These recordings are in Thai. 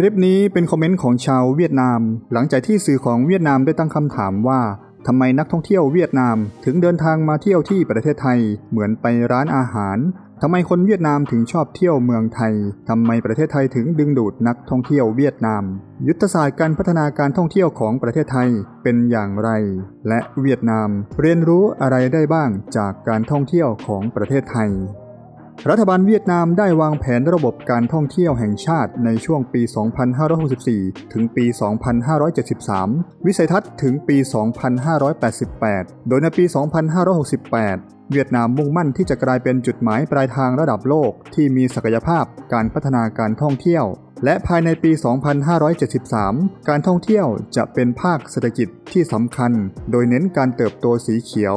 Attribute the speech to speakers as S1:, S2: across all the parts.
S1: คลิปนี้เป็นคอมเมนต์ของชาวเวียดนาม หลังจากที่สื่อของเวียดนามได้ตั้งคำถามว่าทำไมนักท่องเที่ยวเวียดนามถึงเดินทางมาเที่ยวที่ประเทศไทยเหมือนไปร้านอาหารทำไมคนเวียดนามถึงชอบเที่ยวเมืองไทยทำไมประเทศไทยถึงดึงดูดนักท่องเที่ยวเวียดนาม ยุทธศาสตร์การพัฒนาการท่องเที่ยวของประเทศไทยเป็นอย่างไร และเวียดนามเรียนรู้อะไรได้บ้างจากการท่องเที่ยวของประเทศไทย รัฐบาลเวียดนามได้วางแผนระบบการท่องเที่ยวแห่งชาติในช่วงปี 2564 ถึงปี 2573 วิสัยทัศน์ถึงปี 2588 โดยในปี 2568เวียดนามมุ่งมั่นที่จะกลายเป็นจุดหมายปลายทางระดับโลกที่มีศักยภาพการพัฒนาการท่องเที่ยว และภายในปี 2573 การท่องเที่ยวจะเป็นภาคเศรษฐกิจที่สำคัญ โดยเน้นการเติบโตสีเขียว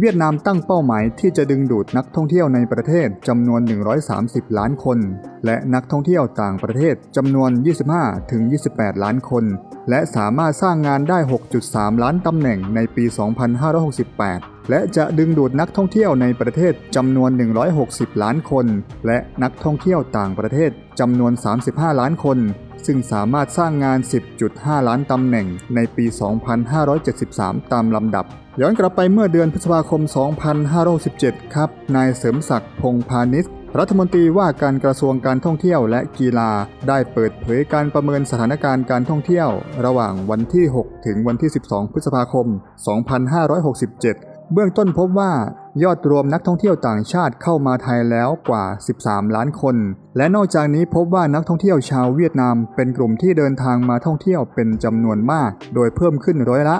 S1: เวียดนามตั้งเป้าหมายที่จะดึงดูดนักท่องเที่ยวในประเทศจำนวน 130 ล้านคน และนักท่องเที่ยวต่างประเทศจำนวน 25-28 ล้านคน และสามารถสร้างงานได้ 6.3 ล้านตำแหน่งในปี 2568 และจะดึงดูดนักท่องเที่ยวในประเทศจำนวน 160 ล้านคน และนักท่องเที่ยวต่างประเทศจำนวน 35 ล้านคน ซึ่งสามารถสร้างงาน 10.5 ล้านตำแหน่งในปี 2573 ตามลำดับ ย้อนกลับไปเมื่อเดือนพฤษภาคม 2567ครับ นายเสริมศักดิ์พงพาณิชย์รัฐมนตรีว่าการกระทรวงการท่องเที่ยวและกีฬา ได้เปิดเผยการประเมินสถานการณ์การท่องเที่ยว ระหว่างวันที่ 6 ถึงวันที่ 12 พฤษภาคม 2567 เบื้องต้นพบว่า ยอดรวมนักท่องเที่ยวต่างชาติเข้ามาไทยแล้วกว่า 13 ล้านคน และนอกจากนี้พบว่านักท่องเที่ยวชาวเวียดนามเป็นกลุ่มที่เดินทางมาท่องเที่ยวเป็นจำนวนมาก โดยเพิ่มขึ้นร้อยละ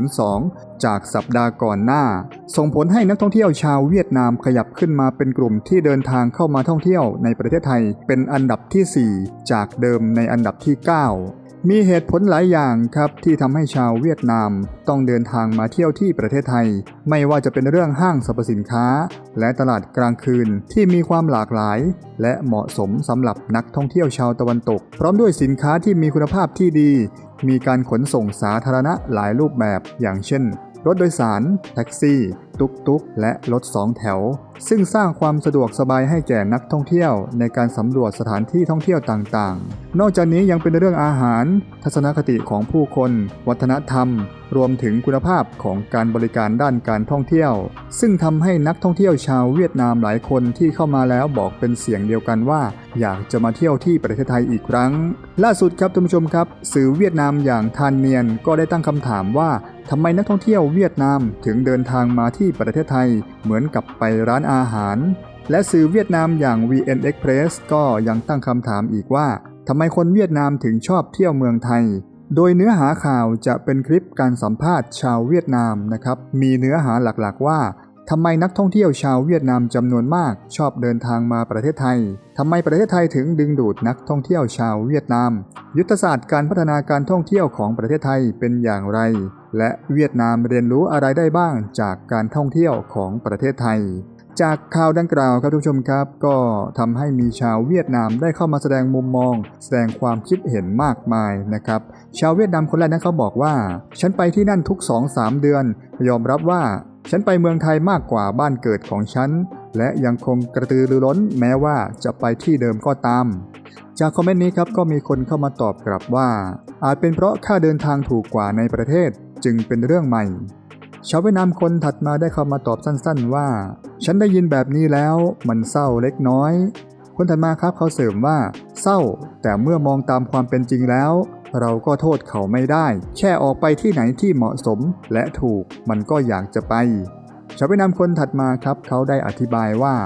S1: 67.02 จากสัปดาห์ก่อนหน้า ส่งผลให้นักท่องเที่ยวชาวเวียดนามขยับขึ้นมาเป็นกลุ่มที่เดินทางเข้ามาท่องเที่ยวในประเทศไทย เป็นอันดับที่ 4 จากเดิมในอันดับที่ 9 มีเหตุผลหลายอย่างครับที่ทำให้ชาวเวียดนามต้องเดินทางมาเที่ยวที่ประเทศไทย ไม่ว่าจะเป็นเรื่องห้างสรรพสินค้า และตลาดกลางคืนที่มีความหลากหลาย และเหมาะสมสำหรับนักท่องเที่ยวชาวตะวันตก พร้อมด้วยสินค้าที่มีคุณภาพที่ดี มีการขนส่งสาธารณะหลายรูปแบบอย่างเช่น รถโดยสาร แท็กซี่ ตุกตุกและรถสองแถว ซึ่งสร้างความสะดวกสบายให้แก่นักท่องเที่ยว ในการสำรวจสถานที่ท่องเที่ยวต่างๆ นอกจากนี้ยังเป็นเรื่องอาหาร ทัศนคติของผู้คน วัฒนธรรม รวมถึงคุณภาพของการบริการด้านการท่องเที่ยว ซึ่งทำให้นักท่องเที่ยวชาวเวียดนามหลายคนที่เข้ามาแล้วบอกเป็นเสียงเดียวกันว่า อยากจะมาเที่ยวที่ประเทศไทยอีกครั้ง ล่าสุดครับท่านผู้ชมครับ สื่อเวียดนามอย่างทานเนียนก็ได้ตั้งคำถามว่า ทำไมนักท่องเที่ยวเวียดนามถึงเดินทางมาที่ประเทศไทยเหมือนกับไปร้านอาหาร และสื่อเวียดนามอย่าง VN Express ก็ยังตั้งคำถามอีกว่าทำไมคนเวียดนามถึงชอบเที่ยวเมืองไทย โดยเนื้อหาข่าวจะเป็นคลิปการสัมภาษณ์ชาวเวียดนามนะครับ มีเนื้อหาหลักๆว่า ทำไมนักท่องเที่ยวชาวเวียดนามจำนวนมากชอบเดินทางมาประเทศไทย ทำไมประเทศไทยถึงดึงดูดนักท่องเที่ยวชาวเวียดนาม ยุทธศาสตร์การพัฒนาการท่องเที่ยวของประเทศไทยเป็นอย่างไร และเวียดนามเรียนรู้อะไรได้บ้างจากการท่องเที่ยวของประเทศไทย จากข่าวดังกล่าวครับทุกชมครับ ก็ทำให้มีชาวเวียดนามได้เข้ามาแสดงมุมมอง แสดงความคิดเห็นมากมายนะครับ ชาวเวียดนามคนแรกนั้นเขาบอกว่า ฉันไปที่นั่นทุก 2-3 เดือน ยอมรับว่า ฉันไปเมืองไทยมากกว่าบ้านเกิดของฉัน และยังคงกระตือรือร้นแม้ว่าจะไปที่เดิมก็ตาม จากคอมเมนต์นี้ครับก็มีคนเข้ามาตอบกลับว่า อาจเป็นเพราะค่าเดินทางถูกกว่าในประเทศจึงเป็นเรื่องใหม่ชาวเวียดนามคนถัดมาได้เข้ามาตอบสั้นๆว่า ฉันได้ยินแบบนี้แล้วมันเศร้าเล็กน้อย คนถัดมาครับเขาเสริมว่า เศร้า แต่เมื่อมองตามความเป็นจริงแล้ว เราก็โทษเขาไม่ได้ แค่ออกไปที่ไหนที่เหมาะสมและถูกมันก็อยากจะไปชาวเวียดนามคนถัดมาครับ เขาได้อธิบายว่า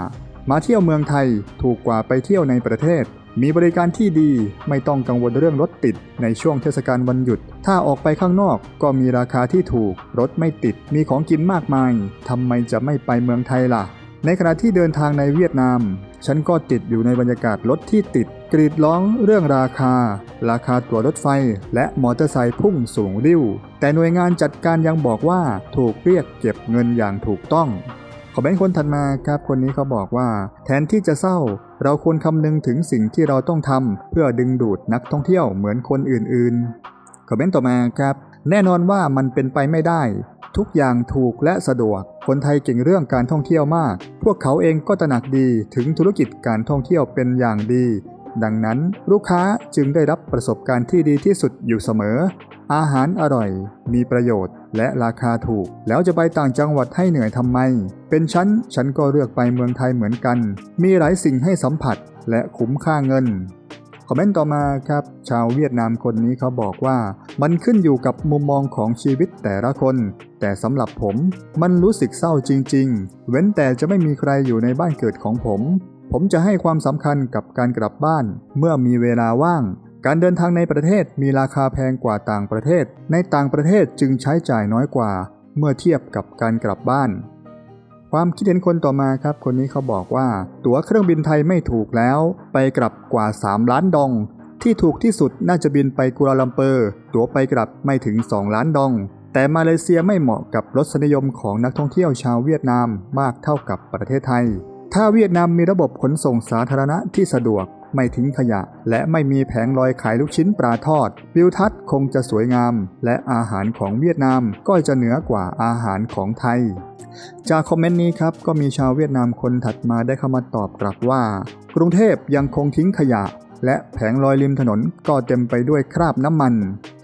S1: มาเที่ยวเมืองไทยถูกกว่าไปเที่ยวในประเทศ มีบริการที่ดีไม่ต้องกังวลเรื่องรถติดในช่วงเทศกาลวันหยุด ถ้าออกไปข้างนอกก็มีราคาที่ถูก รถไม่ติด มีของกินมากมายทำไมจะไม่ไปเมืองไทยล่ะ ในขณะที่เดินทางในเวียดนาม ฉันก็ติดอยู่ในบรรยากาศรถที่ติดกรีดร้องเรื่องราคา ราคาตั๋วรถไฟ และมอเตอร์ไซค์พุ่งสูงริ้ว แต่หน่วยงานจัดการยังบอกว่าถูกเรียกเก็บเงินอย่างถูกต้องขอเป็นคนถัดมาครับคนนี้เขาบอกว่า แทนที่จะเศร้า เราควรคำนึงถึงสิ่งที่เราต้องทำเพื่อดึงดูดนักท่องเที่ยวเหมือนคนอื่นๆขอเป็นต่อมาครับ แน่นอนว่ามันเป็นไปไม่ได้ ทุกอย่างถูกและสะดวก คนไทยเก่งเรื่องการท่องเที่ยวมาก พวกเขาเองก็ตระหนักดีถึงธุรกิจการท่องเที่ยวเป็นอย่างดี ดังนั้นลูกค้าจึงได้รับประสบการณ์ที่ดีที่สุดอยู่เสมอ อาหารอร่อย มีประโยชน์ และราคาถูก แล้วจะไปต่างจังหวัดให้เหนื่อยทำไม เป็นฉัน ฉันก็เลือกไปเมืองไทยเหมือนกัน มีหลายสิ่งให้สัมผัสและคุ้มค่าเงิน คอมเมนต์ต่อมาครับ ชาวเวียดนามคนนี้เขาบอกว่า มันขึ้นอยู่กับมุมมองของชีวิตแต่ละคน แต่สำหรับผมมันรู้สึกเศร้าจริง ๆ เว้นแต่จะไม่มีใครอยู่ในบ้านเกิดของผม ผมจะให้ความสำคัญกับการกลับบ้าน เมื่อมีเวลาว่าง การเดินทางในประเทศมีราคาแพงกว่าต่างประเทศ ในต่างประเทศจึงใช้จ่ายน้อยกว่า เมื่อเทียบกับการกลับบ้าน ความคิดเห็นคนต่อมาครับ คนนี้เขาบอกว่า ตั๋วเครื่องบินไทยไม่ถูกแล้ว ไปกลับกว่า 3 ล้านดอง ที่ถูกที่สุดน่าจะบินไปกัวลาลัมเปอร์ ตั๋วไปกลับไม่ถึง 2 ล้านดอง แต่มาเลเซียไม่เหมาะกับรสนิยมของนักท่องเที่ยวชาวเวียดนามมากเท่ากับประเทศไทย ถ้าเวียดนามมีระบบขนส่งสาธารณะที่สะดวก ไม่ทิ้งขยะ และไม่มีแผงลอยขายลูกชิ้นปลาทอด วิวทัศน์คงจะสวยงาม และอาหารของเวียดนามก็จะเหนือกว่าอาหารของไทย จากคอมเมนต์นี้ครับก็มีชาวเวียดนามคนถัดมาได้เข้ามาตอบกลับว่า กรุงเทพยังคงทิ้งขยะและแผงลอยริมถนนก็เต็มไปด้วยคราบน้ำมัน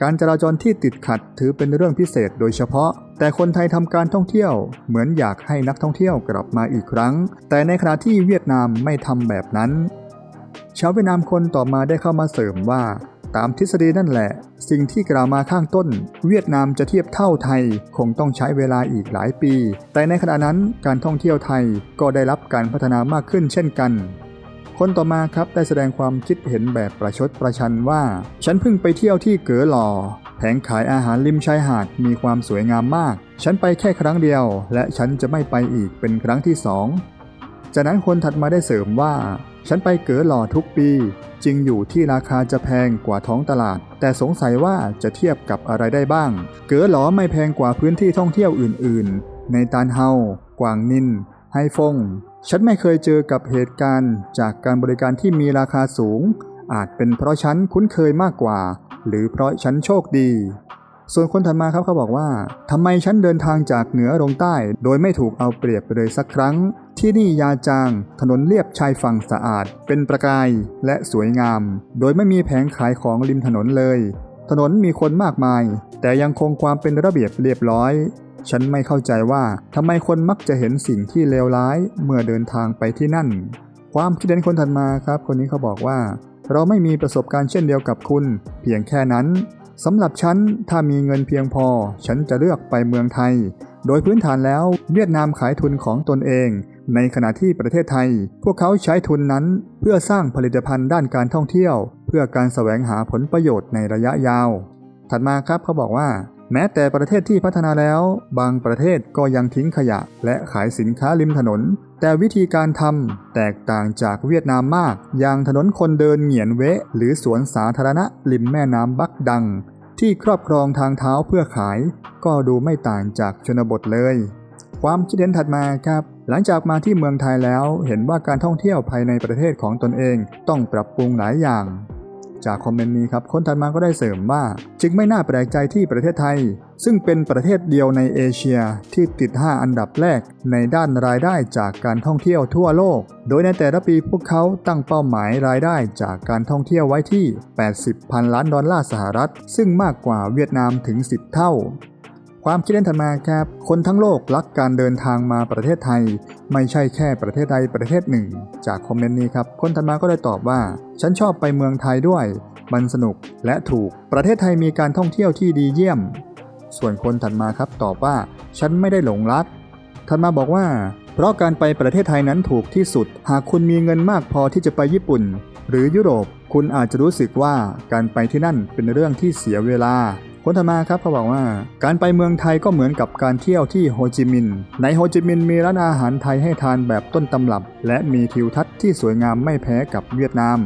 S1: การจราจรที่ติดขัดถือเป็นเรื่องพิเศษโดยเฉพาะ แต่คนไทยทำการท่องเที่ยว เหมือนอยากให้นักท่องเที่ยวกลับมาอีกครั้ง แต่ในขณะที่เวียดนามไม่ทำแบบนั้น ชาวเวียดนามคนต่อมาได้เข้ามาเสริมว่า ตามทฤษฎีนั่นแหละ สิ่งที่กล่าวมาข้างต้น เวียดนามจะเทียบเท่าไทย คงต้องใช้เวลาอีกหลายปี แต่ในขณะนั้นการท่องเที่ยวไทยก็ได้รับการพัฒนามากขึ้นเช่นกันคนต่อมาครับได้แสดงความคิดเห็นแบบประชดประชันว่า ฉันเพิ่งไปเที่ยวที่เก๋อหล่อ แผงขายอาหารริมชายหาดมีความสวยงามมาก ฉันไปแค่ครั้งเดียว และฉันจะไม่ไปอีกเป็นครั้งที่สองจากนั้นคนถัดมาได้เสริมว่า ฉันไปเก๋อหล่อทุกปี จริงอยู่ที่ราคาจะแพงกว่าท้องตลาด แต่สงสัยว่าจะเทียบกับอะไรได้บ้าง เก๋อหล่อไม่แพงกว่าพื้นที่ท่องเที่ยวอื่น ๆ ในตานเฮา กวางนินไฮฟง ฉันไม่เคยเจอกับเหตุการณ์ จากการบริการที่มีราคาสูง อาจเป็นเพราะฉันคุ้นเคยมากกว่า หรือเพราะฉันโชคดี ส่วนคนถัดมาครับเขาบอกว่าทำไมฉันเดินทางจากเหนือลงใต้ โดยไม่ถูกเอาเปรียบไปเลยสักครั้ง ที่นี่ยาจาง ถนนเลียบชายฝั่งสะอาด เป็นประกายและสวยงาม โดยไม่มีแผงขายของริมถนนเลย ถนนมีคนมากมาย แต่ยังคงความเป็นระเบียบเรียบร้อย ฉันไม่เข้าใจว่าทำไมคนมักจะเห็นสิ่งที่เลวร้าย เมื่อเดินทางไปที่นั่น ความคิดเห็นคนถัดมาครับ คนนี้เขาบอกว่า เราไม่มีประสบการณ์เช่นเดียวกับคุณ เพียงแค่นั้นสำหรับฉันถ้ามีเงินเพียงพอ ฉันจะเลือกไปเมืองไทย โดยพื้นฐานแล้วเวียดนามขายทุนของตนเอง ในขณะที่ประเทศไทย พวกเขาใช้ทุนนั้นเพื่อสร้างผลิตภัณฑ์ด้านการท่องเที่ยว เพื่อการแสวงหาผลประโยชน์ในระยะยาว ถัดมาครับเขาบอกว่า แม้แต่ประเทศที่พัฒนาแล้ว บางประเทศก็ยังทิ้งขยะ และขายสินค้าริมถนน แต่วิธีการทำแตกต่างจากเวียดนามมาก อย่างถนนคนเดินเหงียนเวะ หรือสวนสาธารณะริมแม่น้ำบักดัง ที่ครอบครองทางเท้าเพื่อขาย ก็ดูไม่ต่างจากชนบทเลย ความคิดเห็นถัดมาครับหลังจากมาที่เมืองไทยแล้ว เห็นว่าการท่องเที่ยวภายในประเทศของตนเองต้องปรับปรุงหลายอย่าง จากคอมเมนต์นี้ครับคนถัดมาก็ได้เสริมว่า จึงไม่น่าแปลกใจที่ประเทศไทย ซึ่งเป็นประเทศเดียวในเอเชียที่ติด 5 อันดับแรกในด้านรายได้จากการท่องเที่ยวทั่วโลก โดยในแต่ละปีพวกเขาตั้งเป้าหมายรายได้จากการท่องเที่ยวไว้ที่ 80 พันล้านดอลลาร์สหรัฐ ซึ่งมากกว่าเวียดนามถึง 10 เท่า ความคิดเห็นถัดมาครับคนทั้งโลกรักการเดินทางมาประเทศไทย ไม่ใช่แค่ประเทศใดประเทศหนึ่ง จากคอมเมนต์นี้ครับคนถัดมาก็ได้ตอบว่า ฉันชอบไปเมืองไทยด้วย มันสนุกและถูก ประเทศไทยมีการท่องเที่ยวที่ดีเยี่ยม ส่วนคนถัดมาครับตอบว่า ฉันไม่ได้หลงรักถัดมาบอกว่า เพราะการไปประเทศไทยนั้นถูกที่สุด หากคุณมีเงินมากพอที่จะไปญี่ปุ่น หรือยุโรป คุณอาจจะรู้สึกว่าการไปที่นั่นเป็นเรื่องที่เสียเวลา คนถัดมาครับเขาบอกว่า การไปเมืองไทยก็เหมือนกับการเที่ยวที่โฮจิมินห์ในโฮจิมินห์มีร้านอาหารไทยให้ทานแบบต้นตำรับ และมีทิวทัศน์ที่สวยงามไม่แพ้กับเวียดนาม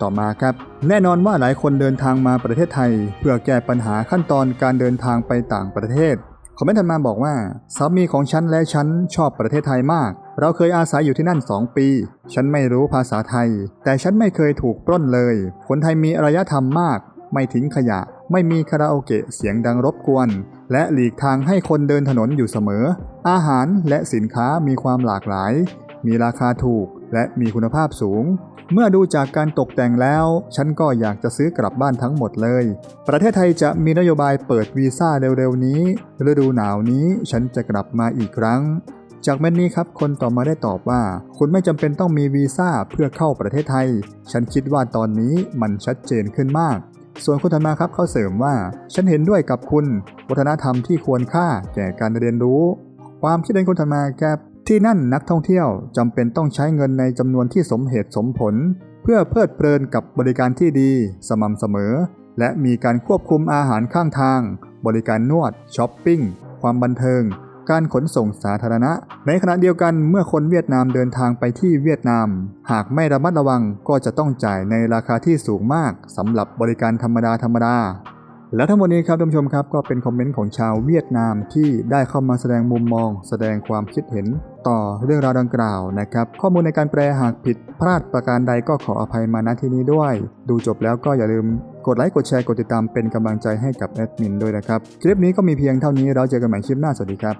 S1: ต่อมาครับ แน่นอนว่าหลายคนเดินทางมาประเทศไทย เพื่อแก้ปัญหาขั้นตอนการเดินทางไปต่างประเทศคอมเมนต์ถัดมาบอกว่าสามีของฉันและฉันชอบประเทศไทยมาก เราเคยอาศัยอยู่ที่นั่น 2 ปี ฉันไม่รู้ภาษาไทย แต่ฉันไม่เคยถูกปล้นเลย คนไทยมีอารยธรรมมาก ไม่ทิ้งขยะ ไม่มีคาราโอเกะเสียงดังรบกวน และหลีกทางให้คนเดินถนนอยู่เสมอ อาหารและสินค้ามีความหลากหลาย มีราคาถูกและมีคุณภาพสูง เมื่อดูจากการตกแต่งแล้ว ฉันก็อยากจะซื้อกลับบ้านทั้งหมดเลย ประเทศไทยจะมีนโยบายเปิดวีซ่าเร็วๆนี้ ฤดูหนาวนี้ฉันจะกลับมาอีกครั้งจากเม็ดนี้ครับ คนต่อมาได้ตอบว่า คุณไม่จำเป็นต้องมีวีซ่าเพื่อเข้าประเทศไทย ฉันคิดว่าตอนนี้มันชัดเจนขึ้นมาก ส่วนคนถัดมาครับเขาเสริมว่า ฉันเห็นด้วยกับคุณ วัฒนธรรมที่ควรค่าแก่การเรียนรู้ ความคิดเห็นคนถัดมาครับที่นั่นนักท่องเที่ยวจำเป็นต้องใช้เงินในจำนวนที่สมเหตุสมผล เพื่อเพลิดเพลินกับบริการที่ดี สม่ำเสมอ และมีการควบคุมอาหารข้างทาง บริการนวดช้อปปิ้งความบันเทิง การขนส่งสาธารณะ ในขณะเดียวกันเมื่อคนเวียดนามเดินทางไปที่เวียดนาม หากไม่ระมัดระวังก็จะต้องจ่ายในราคาที่สูงมากสำหรับบริการธรรมดาธรรมดาและทั้งหมดนี้ครับท่านผู้ชมครับก็เป็นคอมเมนต์ของชาวเวียดนามที่ได้เข้ามาแสดงมุมมอง แสดงความคิดเห็นต่อเรื่องราวดังกล่าวนะครับ ข้อมูลในการแปลหากผิดพลาดประการใดก็ขออภัยมาณที่นี้ด้วย ดูจบแล้วก็อย่าลืมกดไลค์กดแชร์กดติดตามเป็นกำลังใจให้กับแอดมินด้วยนะครับ คลิปนี้ก็มีเพียงเท่านี้เราเจอกันใหม่คลิปหน้าสวัสดีครับ